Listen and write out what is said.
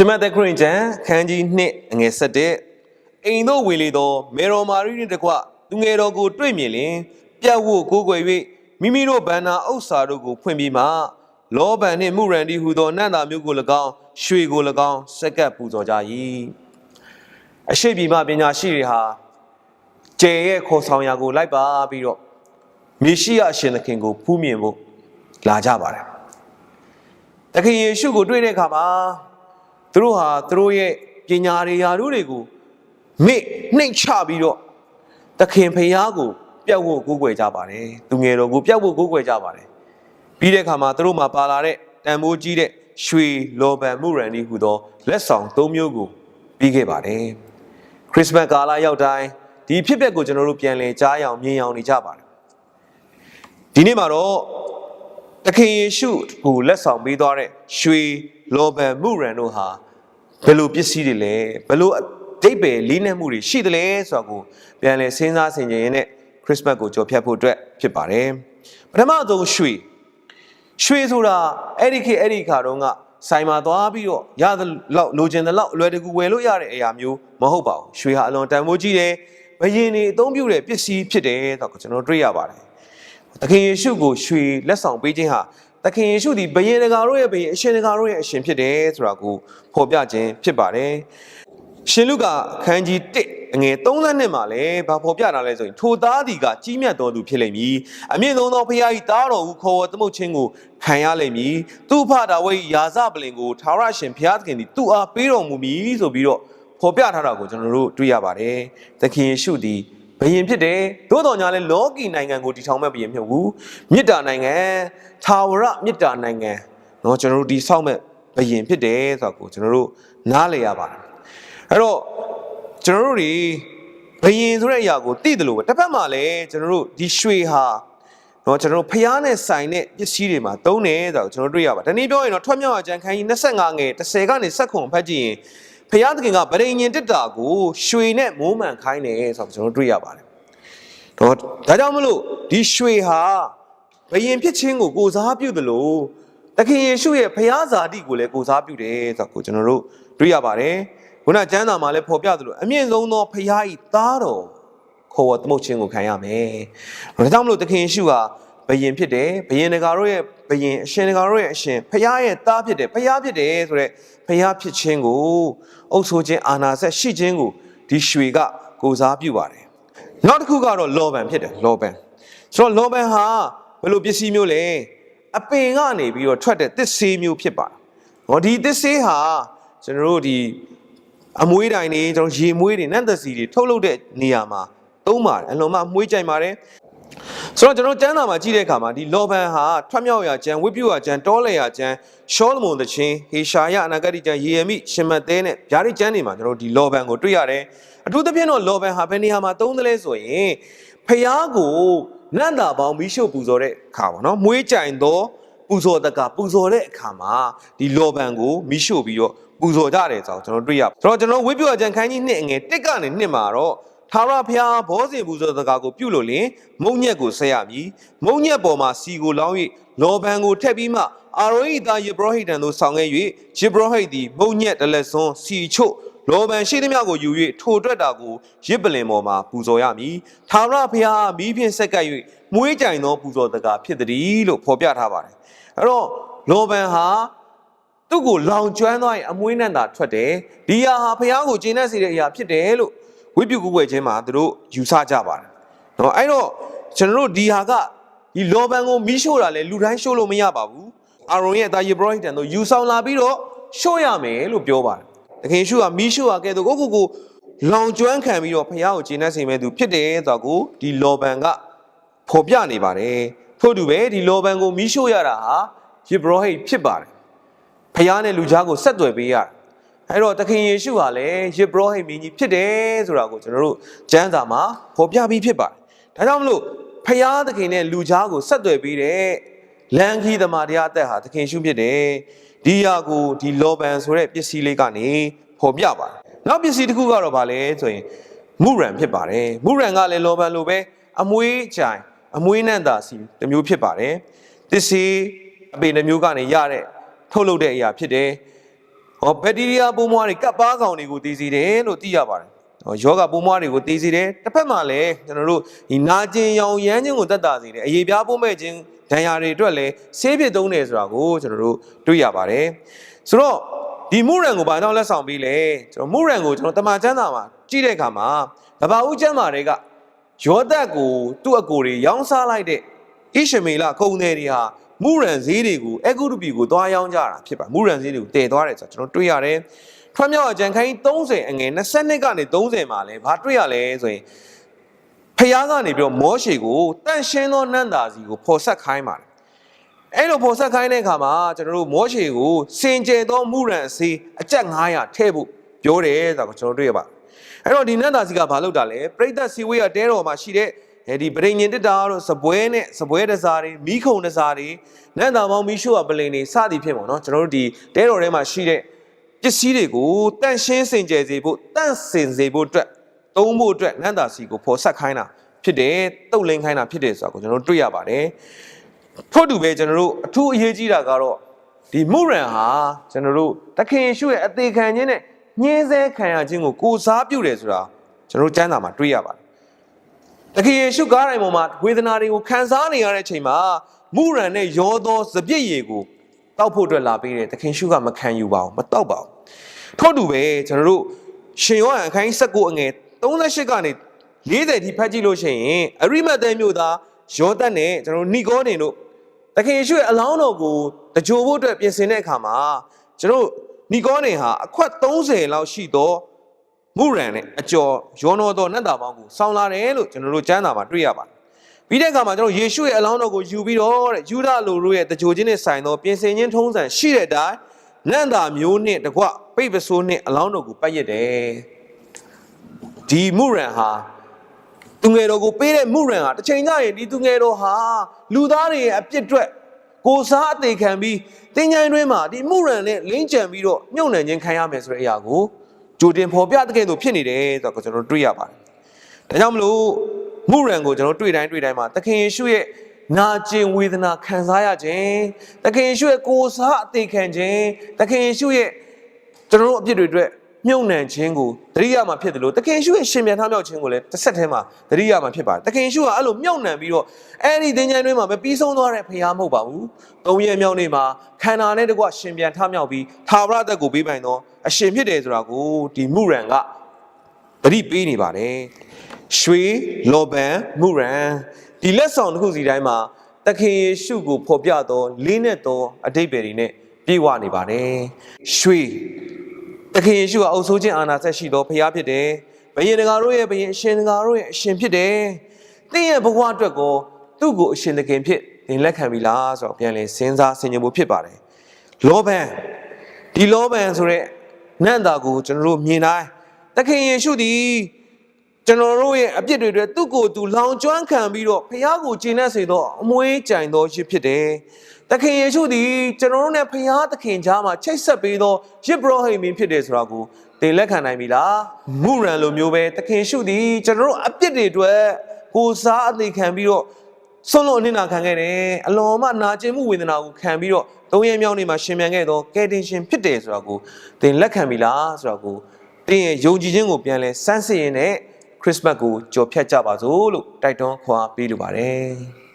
ရှမတ်သက်ခရင်ကျန်ခန်းကြီး2အငယ်7အိမ်တို့ဝင်လေသောမေရောမာရီနှင့်တကွသူငယ်တော်ကိုတွေ့မြင်လင်ပြတ်ဝတ်ကိုးကွယ်၍မိမိတို့ဗန္နာဥစ္စာတို့ကိုဖွင့်ပြီးမှလောဘန်နှင့်မှုရန်ဒီဟူသောနန္တာမျိုးကို၎င်းရွှေကို၎င်းစက္ကပ်ပူဇော်ကြ၏အရှိပြီမှပညာရှိတွေဟာကျဲရဲ့ခေါ်ဆောင်ရာကိုလိုက်ပါပြီးတော့မေရှိယအရှင်သခင်ကိုဖူးမြင်ဖို့လာကြပါတယ်တခင်ယေရှုကိုတွေ့တဲ့အခါမှာ သူတို့ဟာသူတို့ရဲ့ပညာတွေယာတို့တွေကိုမေ့နှိမ့်ချပြီးတော့သခင်ဖျားကိုပြတ်ဖို့ကိုးကွယ်ကြပါတယ်သူငယ်တော်ကိုပြတ်ဖို့ကိုးကွယ်ကြပါတယ်ပြီးတဲ့အခါမှာသူတို့မှာပါလာတဲ့တန်မိုးကြီးတဲ့ရွှေလောဘန်မှုရန်ဒီဟူသောလက်ဆောင်၃မျိုးကိုပြီးခဲ့ပါတယ်ခရစ်စမတ်ကာလရောက်တိုင်းဒီဖြစ်ပျက်ကိုကျွန်တော်တို့ပြန်လည်ကြားရအောင်မြင်အောင်နေကြပါတယ်ဒီနေ့မှာတော့ သခင်ယေရှုကိုလက်ဆောင်ပေးသွားတဲ့ရွှေလောဘန်မှုရန်တို့ဟာဘယ်လိုပစ္စည်းတွေလဲဘယ်လိုအဓိပ္ပာယ်လေးနက်မှုတွေရှိတယ်လဲဆိုတာကိုပြန်လည်စဉ်းစားဆင်ခြင်ရင်းနဲ့ခရစ်စမတ်ကိုကြော်ဖြတ်ဖို့အတွက်ဖြစ်ပါတယ်ပထမဆုံးရွှေရွှေဆိုတာအဲ့ဒီခေတ်အဲ့ဒီခါတုန်းကဆိုင်မှာသွားပြီးတော့ရတဲ့လောက်လိုချင်တဲ့လောက်အလွယ်တကူဝယ်လို့ရတဲ့အရာမျိုးမဟုတ်ပါဘူးရွှေဟာအလွန်တန်ဖိုးကြီးတယ်ဘယင်တွေအသုံးပြုတဲ့ပစ္စည်းဖြစ်တယ်ဆိုတော့ကျွန်တော်တွေ့ရပါတယ် သခင်ယေရှုကိုရွှေလက်ဆောင်ပေးခြင်းဟာသခင်ယေရှုသည်ဘယင်တကာတို့ရဲ့ဘယင်အရှင်တကာတို့ရဲ့အရှင်ဖြစ်တယ်ဆိုတာကိုဖော်ပြခြင်းဖြစ်ပါတယ်။ရှင်လုကာအခန်းကြီး1အငယ်32မှာလည်းဘာဖော်ပြတာလဲဆိုရင်ထိုသားသည်ကကြီးမြတ်တော်သူဖြစ်လိမ့်မည်။အမြင့်ဆုံးသောဖခင်၏သားတော်ဟုခေါ်ဝေါ်သမုတ်ခြင်းကိုခံရလိမ့်မည်။သူ့ဖဒါဝိဒ်ယာဇပလင်ကိုထာဝရရှင်ဘုရားသခင်သည်သူ့အားပေးတော်မူမည်ဆိုပြီးတော့ဖော်ပြထားတာကိုကျွန်တော်တို့တွေ့ရပါတယ်။သခင်ယေရှုသည် ဘယင်ဖြစ်တယ်သို့တော်ညာလဲလောကီနိုင်ငံကိုတည်ထောင်မဲ့ဘယင်မဟုတ်ဘူးမေတ္တာနိုင်ငံသာဝရမေတ္တာနိုင်ငံเนาะကျွန်တော်တို့ဒီဆောက်မဲ့ဘယင်ဖြစ်တယ်ဆိုတာကိုကျွန်တော်တို့နားလည်ရပါတယ်အဲ့တော့ကျွန်တော်တို့တွေဘယင်ဆိုတဲ့အရာကိုသိတယ်လို့ပဲတစ်ဖက်မှာလည်းကျွန်တော်တို့ဒီရွှေဟာเนาะကျွန်တော်တို့ဖျားနဲ့ဆိုင်တဲ့ပစ္စည်းတွေမှာသုံးတယ်ဆိုတာကိုကျွန်တော်တို့တွေ့ရပါတယ်ဒီနေ့ပြောရင်တော့ထွက်မြောက်အကျန်ခန်းကြီး25ငယ်30ကနေ7ခုဖတ်ကြည့်ရင် ဖယားသခင်ကဗရိညင်တက်တာကိုရွှေနဲ့မိုးမှန်ခိုင်းတယ်ဆိုတော့ကျွန်တော်တွေ့ရပါတယ်။တော့ဒါကြောင့်မလို့ဒီရွှေဟာဘယင်ဖြစ်ခြင်းကိုကိုစားပြုတယ်လို့သခင်ယေရှုရဲ့ဖယားဇာတိကိုလည်းကိုစားပြုတယ်ဆိုတော့ကိုကျွန်တော်တို့တွေ့ရပါတယ်။ခုနကျမ်းစာမှာလည်းဖော်ပြသလိုအမြင့်ဆုံးသောဖယားဤသားတော်ခေါ်ဝသမုတ်ခြင်းကိုခံရမယ်။ဒါကြောင့်မလို့သခင်ယေရှုဟာဘယင်ဖြစ်တယ်ဘယင်တကာတို့ရဲ့ ဘယင်အရှင်တကာတို့ရဲ့အရှင်ဖယားရဲ့သားဖြစ်တယ်ဖယားဖြစ်တယ်ဆိုတော့ဖယားဖြစ်ခြင်းကိုအုပ်ဆိုးခြင်းအာနာဆက်ရှိခြင်းကိုဒီရွှေကကိုစားပြုပါတယ်နောက်တစ်ခုကတော့လောဘန်ဖြစ်တယ်လောဘန်ဆိုတော့လောဘန်ဟာဘယ်လိုပစ္စည်းမျိုးလဲအပင်ကနေပြီးတော့ထွက်တဲ့သစ်ဆေးမျိုးဖြစ်ပါတယ်ဟောဒီသစ်ဆေးဟာကျွန်တော်တို့ဒီအမွေးတိုင်တွေကျွန်တော်ရေမွေးတွေနတ်သက်စီတွေထုတ်လုပ်တဲ့နေရာမှာသုံးပါတယ်အလွန်မှမွေးကြိုင်ပါတယ် ဆိုတော့ကျွန်တော်ကျမ်းစာမှာကြည့်တဲ့အခါမှာဒီလောဘန်ဟာထွက်မြောက်ရာကျမ်းဝိပုယကျမ်းတောလေရာကျမ်းရှောလမုန်သချင်းဟေရှာယအနာဂတိကျမ်းယေရမိရှင်မသဲနဲ့ဗျာဒိတ်ကျမ်းတွေမှာကျွန်တော်ဒီလောဘန်ကိုတွေ့ရတယ်အထူးသဖြင့်တော့လောဘန်ဟာဘယ်နေရာမှာသုံးသလဲဆိုရင်ဖျားကိုနန္တာပေါင်းမိရှုပူဇော်တဲ့အခါပေါ့နော်မွေးကြိုင်သောပူဇော်တကပူဇော်တဲ့အခါမှာဒီလောဘန်ကိုမိရှုပြီးတော့ပူဇော်ကြတယ်ဆိုတော့ကျွန်တော်တွေ့ရဆိုတော့ကျွန်တော်ဝိပုယကျမ်းခန်းကြီး2အငယ်1ကနေ2မှာတော့ ထာဝရဘုရားဘောဇင်ပူဇော်တကာကိုပြုလို့လင်မုံညက်ကိုဆက်ရမည်မုံညက်ပေါ်မှာစီကိုလောင်း၍လောဘန်ကိုထက်ပြီးမှအာရောဟိသားယေဘရဟိတန်သို့ဆောင်ခဲ့၍ယေဘရဟိသည်မုံညက်တလက်စွန်းစီချို့လောဘန်ရှိသမျှကိုယူ၍ထိုတွက်တာကိုရစ်ပလင်ပေါ်မှာပူဇော်ရမည်ထာဝရဘုရားမိဖြင့်ဆက်ကပ်၍မွေးကြိုင်သောပူဇော်တကာဖြစ်သည်လို့ဖော်ပြထားပါတယ်အဲ့တော့လောဘန်ဟာသူ့ကိုလောင်ကျွမ်းသွားရင်အမွှေးနဲ့သာထွက်တယ်ဒီဟာဟာဖះကိုကျင်းတတ်စေတဲ့အရာဖြစ်တယ်လို့ ဝိပုကုပွဲခြင်းမှာသူတို့ယူဆကြပါတယ်။နော်အဲ့တော့ကျွန်တော်တို့ဒီဟာကဒီလောဘန်ကိုမီးရှို့တာလေလူတိုင်းရှို့လို့မရပါဘူး။အာရုံရဲ့တာယေဘရဟိတန်တို့ယူဆောင်လာပြီးတော့ရှို့ရမယ်လို့ပြောပါတယ်။တခင်ရှုကမီးရှို့တာကဲတော့ကိုကိုကိုလောင်ကျွမ်းခံပြီးတော့ဖယားကိုကျင့်တ်စေမဲ့သူဖြစ်တယ်ဆိုတာကိုဒီလောဘန်ကဖော်ပြနေပါတယ်။ထို့တူပဲဒီလောဘန်ကိုမီးရှို့ရတာဟာယေဘရဟိဖြစ်ပါတယ်။ဖယားနဲ့လူသားကိုဆက်သွယ်ပေးရတယ် အဲ့တော့သခင်ယေရှုဟာလည်းယေဘရဟိမင်းကြီးဖြစ်တယ်ဆိုတာကိုကျွန်တော်တို့ကျမ်းစာမှာဖော်ပြပြီးဖြစ်ပါတယ်။ဒါကြောင့်မလို့ဖျားသခင်နဲ့လူသားကိုဆက်သွယ်ပေးတဲ့လမ်းခီးသမာတရားအသက်ဟာသခင်ရှုဖြစ်တယ်။ဒီဟာကိုဒီလောဘန်ဆိုတဲ့ပစ္စည်းလေးကနေဖော်ပြပါတယ်။နောက်ပစ္စည်းတစ်ခုကတော့ဗာလဲဆိုရင်မုရန်ဖြစ်ပါတယ်။မုရန်ကလည်းလောဘန်လိုပဲအမွေးကြိုင်အမွေးနံ့တာစီတစ်မျိုးဖြစ်ပါတယ်။သစ္စည်းအပေတစ်မျိုးကနေရတဲ့ထုတ်လုပ်တဲ့အရာဖြစ်တယ် ဟောဘက်တီးရီးယားပိုးမွှားတွေကပ်ပါကောင်တွေကိုတည်စီတယ်လို့သိရပါတယ်ဟောယောဂပိုးမွှားတွေကိုတည်စီတယ်တစ်ဖက်မှာလည်းကျွန်တော်တို့ဒီနာကျင်ရောင်ရမ်းခြင်းကိုတက်တာစီတယ်အရေးပြားပိုးမဲ့ခြင်းဒဏ်ရာတွေအတွက်လည်းဆေးပြစ်သုံးတယ်ဆိုတာကိုကျွန်တော်တို့တွေ့ရပါတယ်ဆိုတော့ဒီမူရန်ကိုဘာကြောင့်လက်ဆောင်ပေးလဲကျွန်တော်မူရန်ကိုကျွန်တော်တမန်ကျမ်းစာမှာကြည့်တဲ့အခါမှာကဘာဦးကျမ်းမာတွေကယောသတ်ကိုသူ့အကိုတွေရောင်းစားလိုက်တဲ့ဣရှမေလကုံတယ်တွေဟာ မူရန်ဈေးတွေကိုအဂုတပီကိုသွားရောင်းကြတာဖြစ်ပါမူရန်ဈေးတွေကိုတည်သွားတယ်ဆိုတော့ကျွန်တော်တွေ့ရတယ်ထွမ်းမြောက်အကြံခိုင်း30အငယ်20ကနေ30မှာလဲဘာတွေ့ရလဲဆိုရင်ဖျားကနေပြီးတော့မောရှေကိုတန့်ရှင်းသောနန္တာစီကိုဖော်ဆက်ခိုင်းပါတယ်အဲ့လိုဖော်ဆက်ခိုင်းတဲ့အခါမှာကျွန်တော်တို့မောရှေကိုစင်ကြယ်သောမူရန်အစီအကျက်900ထည့်ဖို့ပြောတယ်ဆိုတော့ကျွန်တော်တွေ့ရပါတယ်အဲ့တော့ဒီနန္တာစီကဘာလုပ်တာလဲပြိဿစီဝေးရတဲတော်မှာရှိတဲ့ အဲဒီပရိညင်တက်တာတို့စပွဲနဲ့စပွဲတစားတွေမိခုံတစားတွေနန္တာပေါင်းမိရှုကပလင်တွေစသည်ဖြစ်ပေါ့နော်ကျွန်တော်တို့ဒီတဲတော်ထဲမှာရှိတဲ့ပစ္စည်းတွေကိုတန့်ရှင်းစင်ကြယ်စေဖို့တန့်စင်စေဖို့အတွက်သုံးဖို့အတွက်နန္တာစီကိုဖော်ဆက်ခိုင်းတာဖြစ်တယ်တုတ်လင်းခိုင်းတာဖြစ်တယ်ဆိုတာကိုကျွန်တော်တို့တွေ့ရပါတယ်ထို့တူပဲကျွန်တော်တို့အထူးအရေးကြီးတာကတော့ဒီမုရန်ဟာကျွန်တော်တို့တခင်ယေရှုရဲ့အသေးခံခြင်းနဲ့ညှင်းဆဲခံရခြင်းကိုကိုစားပြုတယ်ဆိုတာကျွန်တော်တို့ကျမ်းစာမှာတွေ့ရပါတယ် တခင်ယေရှုကားတိုင်းပေါ်မှာဝေဒနာတွေကိုခံစားနေရတဲ့အချိန်မှာမုရန်နဲ့ရောသောစပြည့်ရည်ကိုတောက်ဖို့အတွက်လာပေးတယ်တခင်ယေရှုကမခံယူပါဘူးမတောက်ပါဘူးထို့တူပဲကျွန်တော်တို့ရှင်ယောဟန်အခန်း19အငယ်38ကနေ40ထိဖတ်ကြည့်လို့ရှိရင်အရိမတ်သဲမြို့သားယောသတ်နဲ့ကျွန်တော်တို့နီကောနေတို့တခင်ယေရှုရဲ့အလောင်းတော်ကိုတကြိုဖို့အတွက်ပြင်ဆင်တဲ့အခါမှာကျွန်တော်တို့နီကောနေဟာအခွက်30လောက်ရှိသော မုရန်နဲ့အကျော်ယောနောတော်နတ်တာပေါင်းကိုဆောင်းလာတယ်လို့ကျွန်တော်တို့ကျမ်းစာမှာတွေ့ရပါတယ်။ပြီးတဲ့အခါမှာကျွန်တော်ယေရှုရဲ့အလောင်းတော်ကိုယူပြီးတော့တဲ့ယူဒလူတို့ရဲ့တကြိုချင်းနဲ့ဆိုင်သောပြင်ဆင်ခြင်းထုံးစံရှိတဲ့အတိုင်းနတ်တာမျိုးနဲ့တကွပိတ်ပစိုးနဲ့အလောင်းတော်ကိုပတ်ရတဲ့ဒီမုရန်ဟာသူငယ်တော်ကိုပေးတဲ့မုရန်ဟာတစ်ချိန်ကျရင်ဒီသူငယ်တော်ဟာလူသားတွေရဲ့အပြစ်အတွက်ကိုစားအသေးခံပြီးတင်းချိုင်းတွင်းမှာဒီမုရန်နဲ့လင်းကြံပြီးတော့မြုပ်နှံခြင်းခံရမယ်ဆိုတဲ့အရာကို ကြိုတင်ဖော်ပြတဲ့ကဲ့သို့ဖြစ်နေတယ်ဆိုတော့ကျွန်တော်တို့တွေ့ရပါတယ်။ဒါကြောင့်မလို့မုရန်ကိုကျွန်တော်တွေ့တိုင်းတွေ့တိုင်းမှာသခင်ယေရှုရဲ့နာကျင်ဝေဒနာခံစားရခြင်းသခင်ယေရှုရဲ့ကိုယ်စားအသေးခံခြင်းသခင်ယေရှုရဲ့ကျွန်တော်တို့အပြစ်တွေအတွက် မြုပ်နှံခြင်းကိုတရိယာမှာဖြစ်တယ်လို့တခင်ရှုရဲ့ရှင်ပြန်ထားမြောက်ခြင်းကိုလည်းတစ်ဆက်တည်းမှာတရိယာမှာဖြစ်ပါတယ်တခင်ရှုကအဲ့လိုမြုပ်နှံပြီးတော့အဲ့ဒီသင်္ကြန်တွင်းမှာပဲပြီးဆုံးသွားတဲ့ဖရားမဟုတ်ပါဘူးသုံးရက်မြောက်နေ့မှာခန္ဓာနဲ့တကွရှင်ပြန်ထားမြောက်ပြီးသာဝရသက်ကိုပေးပိုင်သောအရှင်ဖြစ်တယ်ဆိုတာကိုဒီမုရန်ကတတိပေးနေပါတယ်ရွှေလောဘန်မုရန်ဒီလက်ဆောင်တစ်ခုစီတိုင်းမှာတခင်ယေရှုကိုဖော်ပြသောလေးနဲ့သောအတိတ်ပဲတွေနဲ့ပြေဝနေပါတယ်ရွှေတ ခင်ယေရှုကအုပ်ဆိုးခြင်းအာဏာဆက်ရှိသောဖခင်ဖြစ်တယ်။ဘယင်တကာတို့ရဲ့ဘယင်အရှင်တကာတို့ရဲ့အရှင်ဖြစ်တယ်။သင်ရဲ့ဘဝအတွက်ကိုသူ့ကိုအရှင်သခင်ဖြစ်သင်လက်ခံပြီလားဆိုတော့ပြန်လဲစဉ်းစားဆင်ခြင်ဖို့ဖြစ်ပါတယ်။လောဘန်ဒီလောဘန်ဆိုတဲ့နတ်သားကိုကျွန်တော်တို့မြင်တိုင်းတခင်ယေရှုသည်ကျွန်တော်တို့ရဲ့အပြစ်တွေအတွက်သူ့ကိုယ်သူလောင်ကျွမ်းခံပြီးတော့ဖခင်ကိုကျင့်တတ်စေသောအမွေးကြိုင်သောရစ်ဖြစ်တယ်။ သခင်ယေရှုသည်ကျွန်တော်တို့နဲ့ဖခင်သခင်ကြားမှာချိတ်ဆက်ပေးသောရစ်ဘရောဟိမင်းဖြစ်တယ်ဆိုတာကိုသင်လက်ခံနိုင်ပြီလား။မုရန်လိုမျိုးပဲသခင်ယေရှုသည်ကျွန်တော်တို့အပြစ်တွေအတွက်ကိုစားအသေးခံပြီးတော့ဆုံးလို့အနစ်နာခံခဲ့တယ်။အလွန်မှနာကျင်မှုဝေဒနာကိုခံပြီးတော့သုံးရမြောက်နေ့မှာရှင်ပြန်ခဲ့သောကယ်တင်ရှင်ဖြစ်တယ်ဆိုတာကိုသင်လက်ခံပြီလားဆိုတာကိုသင်ရဲ့ယုံကြည်ခြင်းကိုပြန်လဲစမ်းစစ်ရင်းနဲ့ခရစ်စမတ်ကိုကြော်ဖြတ်ကြပါစို့လို့တိုက်တွန်းခွာပေးလိုပါတယ်